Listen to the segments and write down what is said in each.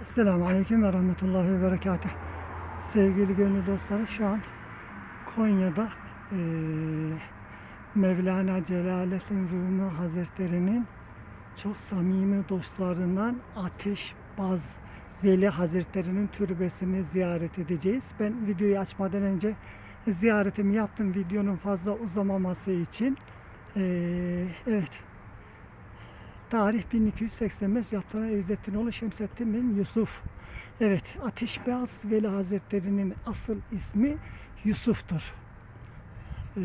Esselamu Aleyküm ve Rahmetullahi ve Berekatuhu. Sevgili gönül dostları şu an Konya'da eee, Mevlana Celaleddin Rumi Hazretleri'nin çok samimi dostlarından Ateşbaz Veli Hazretleri'nin türbesini ziyaret edeceğiz. Ben videoyu açmadan önce ziyaretimi yaptım videonun fazla uzamaması için. Eee, evet Tarih 1285 yaptıran İzzettinoğlu Şemsettin bin Yusuf. Evet, Ateşbeyaz Veli Hazretleri'nin asıl ismi Yusuf'tur. Ee,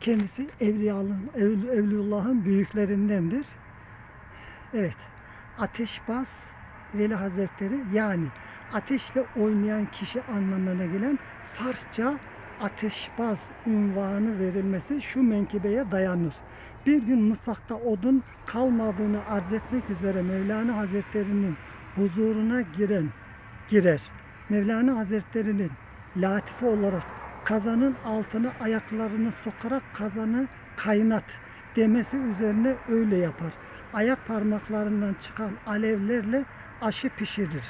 kendisi Evliya'nın, Ev- Evliyullah'ın büyüklerindendir. Evet, Ateşbaz Veli Hazretleri yani ateşle oynayan kişi anlamına gelen Farsça ateşbaz unvanı verilmesi şu menkibeye dayanır. Bir gün mutfakta odun kalmadığını arz etmek üzere Mevlana Hazretleri'nin huzuruna giren girer. Mevlana Hazretleri'nin latife olarak kazanın altına ayaklarını sokarak kazanı kaynat demesi üzerine öyle yapar. Ayak parmaklarından çıkan alevlerle aşı pişirir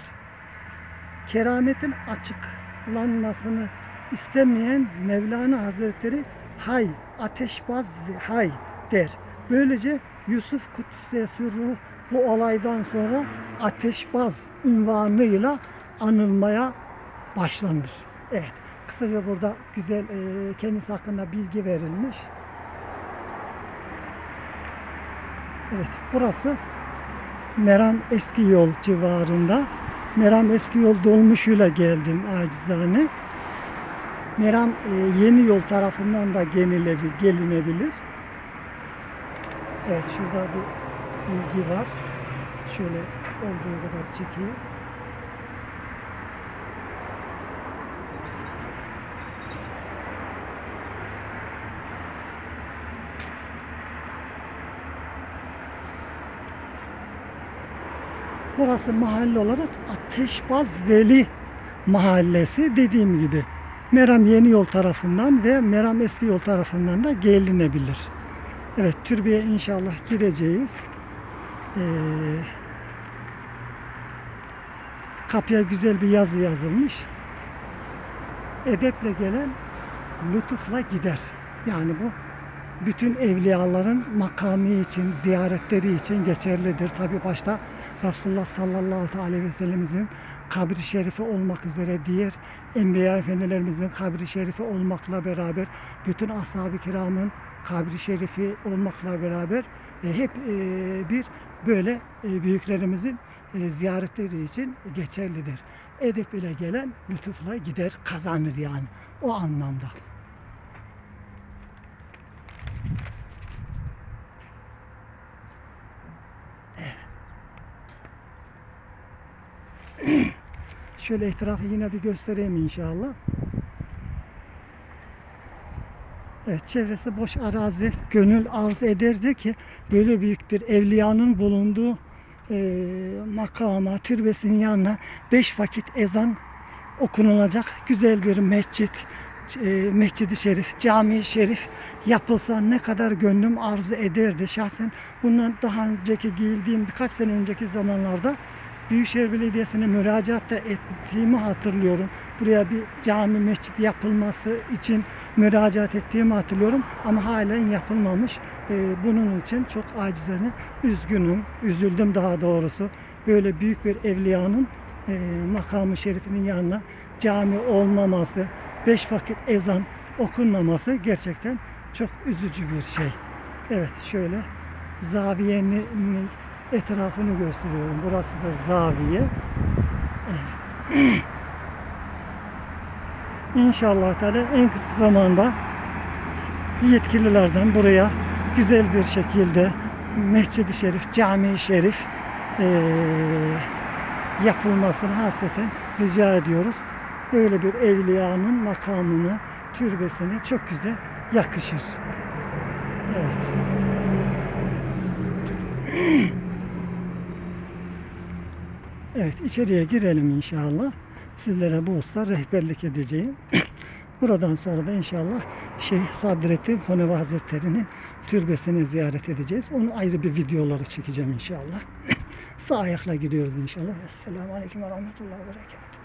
kerametin açıklanmasını istemeyen Mevlana Hazretleri hay, ateşbaz ve hay der. Böylece Yusuf Kutlusiye Sürru bu olaydan sonra ateşbaz unvanıyla anılmaya başlanır. Evet, kısaca burada güzel e, kendisi hakkında bilgi verilmiş. Evet, burası Meram Eski Yol civarında. Meram Eski Yol dolmuşuyla geldim acizane. Meram e, Yeni Yol tarafından da gelinebilir, gelinebilir. Evet şurada bir bilgi var. Şöyle olduğu kadar çekeyim. Burası mahalle olarak Ateşbaz Veli Mahallesi dediğim gibi. Meram Yeni Yol tarafından ve Meram Eski Yol tarafından da gelinebilir. Evet türbeye inşallah gireceğiz. Ee, kapıya güzel bir yazı yazılmış. Edeple gelen lütufla gider. Yani bu bütün evliyaların makamı için, ziyaretleri için geçerlidir. Tabi başta Resulullah sallallahu aleyhi ve sellemizin kabri şerifi olmak üzere diğer enbiya efendilerimizin kabri şerifi olmakla beraber bütün ashab-ı kiramın kabri şerifi olmakla beraber e, hep e, bir böyle e, büyüklerimizin e, ziyaretleri için geçerlidir. Edep ile gelen lütufla gider kazanır yani o anlamda. Şöyle etrafı yine bir göstereyim inşallah. Evet, çevresi boş arazi. Gönül arz ederdi ki böyle büyük bir evliyanın bulunduğu e, makama, türbesinin yanına beş vakit ezan okunulacak güzel bir mescit, e, mescidi şerif, cami şerif yapılsa ne kadar gönlüm arzu ederdi. Şahsen bundan daha önceki giyildiğim birkaç sene önceki zamanlarda Büyükşehir Belediyesi'ne müracaat da ettiğimi hatırlıyorum. Buraya bir cami mescit yapılması için müracaat ettiğimi hatırlıyorum. Ama halen yapılmamış. Ee, bunun için çok acizane üzgünüm. Üzüldüm daha doğrusu. Böyle büyük bir evliyanın e, makamı şerifinin yanına cami olmaması, beş vakit ezan okunmaması gerçekten çok üzücü bir şey. Evet şöyle zaviyenin etrafını gösteriyorum. Burası da zaviye. Evet. İnşallah Teala en kısa zamanda yetkililerden buraya güzel bir şekilde Mescid-i Şerif, Cami-i Şerif eee, yapılmasını hasreten rica ediyoruz. Böyle bir evliyanın makamını, türbesine çok güzel yakışır. Evet. Evet içeriye girelim inşallah. Sizlere bu usta rehberlik edeceğim. Buradan sonra da inşallah Şeyh Sadrettin Konevi Hazretleri'nin türbesini ziyaret edeceğiz. Onu ayrı bir videoları çekeceğim inşallah. Sağ ayakla gidiyoruz inşallah. Esselamu Aleyküm ve Rahmetullahi ve Berekatuhu.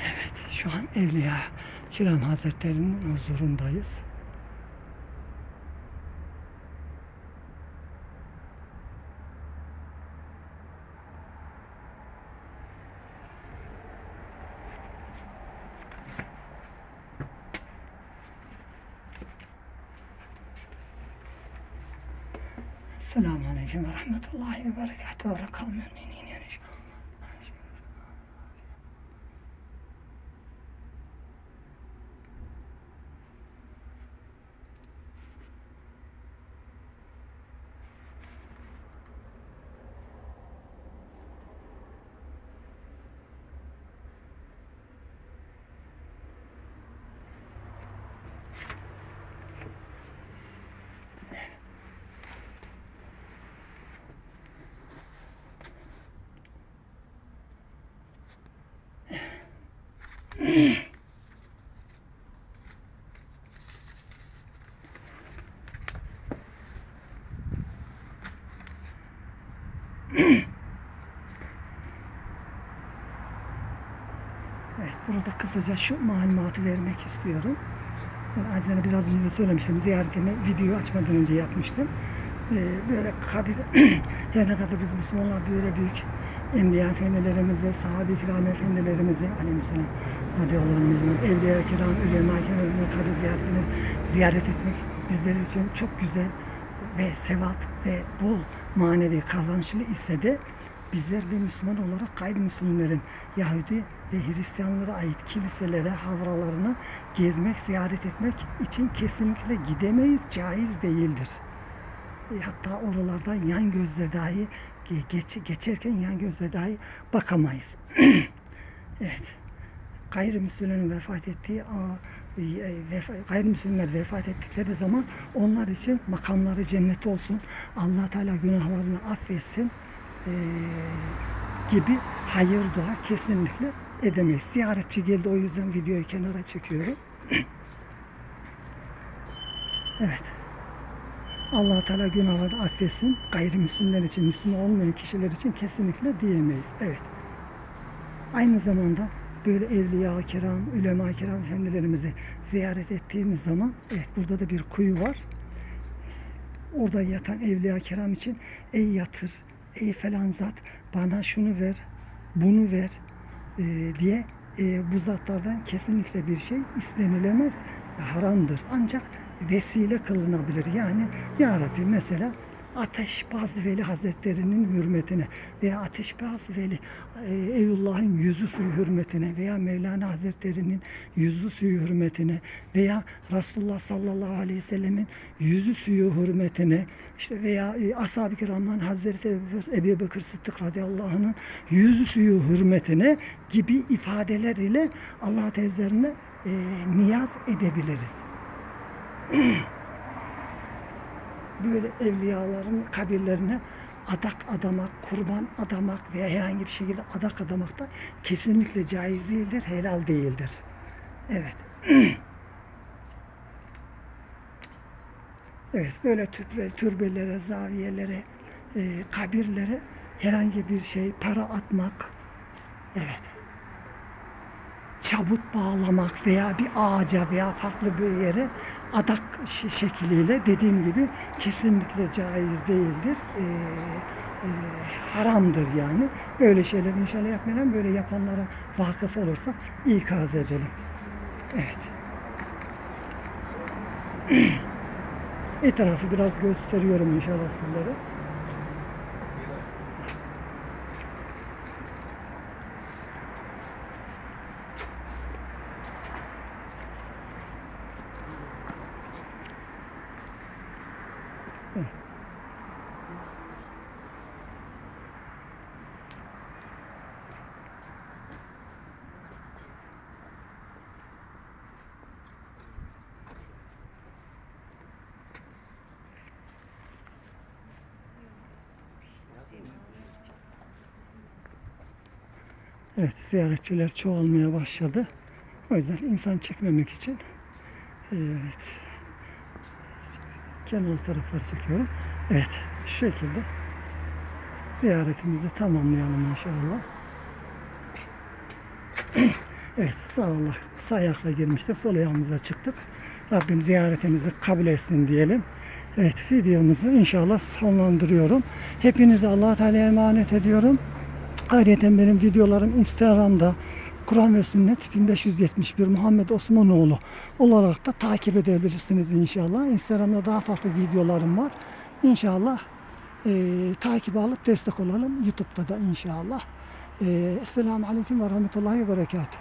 Evet, şu an Evliya Kiram Hazretleri'nin huzurundayız. Selamun Aleyküm ve Rahmetullahi ve Berekatuhu. Ve rakam müminin inşallah. Evet, burada kısaca şu malumatı vermek istiyorum. Ben Azizane biraz önce söylemiştim. Ziyaretimi video açmadan önce yapmıştım. Ee, böyle kabir, her ne kadar biz Müslümanlar böyle büyük Enbiya efendilerimizi, sahabe-i kiram efendilerimizi, aleyhisselam radıyallahu anh mecmuren, evliya kiram, ulema kiramın kabir ziyaretini ziyaret etmek bizler için çok güzel ve sevap ve bol manevi kazançlı ise de bizler bir Müslüman olarak gayrimüslimlerin Yahudi ve Hristiyanlara ait kiliselere, havralarına gezmek, ziyaret etmek için kesinlikle gidemeyiz, caiz değildir. E, hatta oralardan yan gözle dahi ge- geç, geçerken yan gözle dahi bakamayız. evet. Gayrimüslimlerin vefat ettiği e, gayrimüslimler vefat ettikleri zaman onlar için makamları cennet olsun. Allah Teala günahlarını affetsin e, gibi hayır dua kesinlikle edemeyiz. Ziyaretçi geldi o yüzden videoyu kenara çekiyorum. evet. allah Teala günahları affetsin. Gayrimüslimler için, Müslüman olmayan kişiler için kesinlikle diyemeyiz. Evet. Aynı zamanda böyle evliya kiram, ülema kiram efendilerimizi ziyaret ettiğimiz zaman evet burada da bir kuyu var. Orada yatan evliya kiram için ey yatır, ey falan zat bana şunu ver, bunu ver e, diye e, bu zatlardan kesinlikle bir şey istenilemez, haramdır. Ancak vesile kılınabilir. Yani Ya Rabbi mesela Ateşbaz Veli Hazretleri'nin hürmetine veya Ateşbaz Veli Eyullah'ın yüzü suyu hürmetine veya Mevlana Hazretleri'nin yüzü suyu hürmetine veya Resulullah sallallahu aleyhi ve sellemin yüzü suyu hürmetine işte veya e, Ashab-ı Kiram'dan Hazreti Ebu- Bekir Sıddık radıyallahu anh'ın yüzü suyu hürmetine gibi ifadeler ile Allah Teala'ne e, niyaz edebiliriz böyle evliyaların kabirlerine adak adamak, kurban adamak veya herhangi bir şekilde adak adamak da kesinlikle caiz değildir, helal değildir. Evet. evet, böyle türbe, türbelere, zaviyelere, e, kabirlere herhangi bir şey, para atmak, evet, çabut bağlamak veya bir ağaca veya farklı bir yere adak şekliyle dediğim gibi kesinlikle caiz değildir. Ee, e, haramdır yani. Böyle şeyler inşallah yapmayalım. Böyle yapanlara vakıf olursak ikaz edelim. Evet. Etrafı biraz gösteriyorum inşallah sizlere. Evet ziyaretçiler çoğalmaya başladı. O yüzden insan çekmemek için evet kenar tarafları çekiyorum. Evet şu şekilde ziyaretimizi tamamlayalım inşallah. Evet sağ, Allah, sağ ayakla girmiştik. Sol ayağımıza çıktık. Rabbim ziyaretimizi kabul etsin diyelim. Evet videomuzu inşallah sonlandırıyorum. Hepinizi allah Teala'ya emanet ediyorum. Ayrıca benim videolarım Instagram'da Kur'an ve Sünnet 1571 Muhammed Osmanoğlu olarak da takip edebilirsiniz inşallah. Instagram'da daha farklı videolarım var. İnşallah e, takip alıp destek olalım. YouTube'da da inşallah. E, Esselamu Aleyküm ve Rahmetullahi ve Berekatuhu.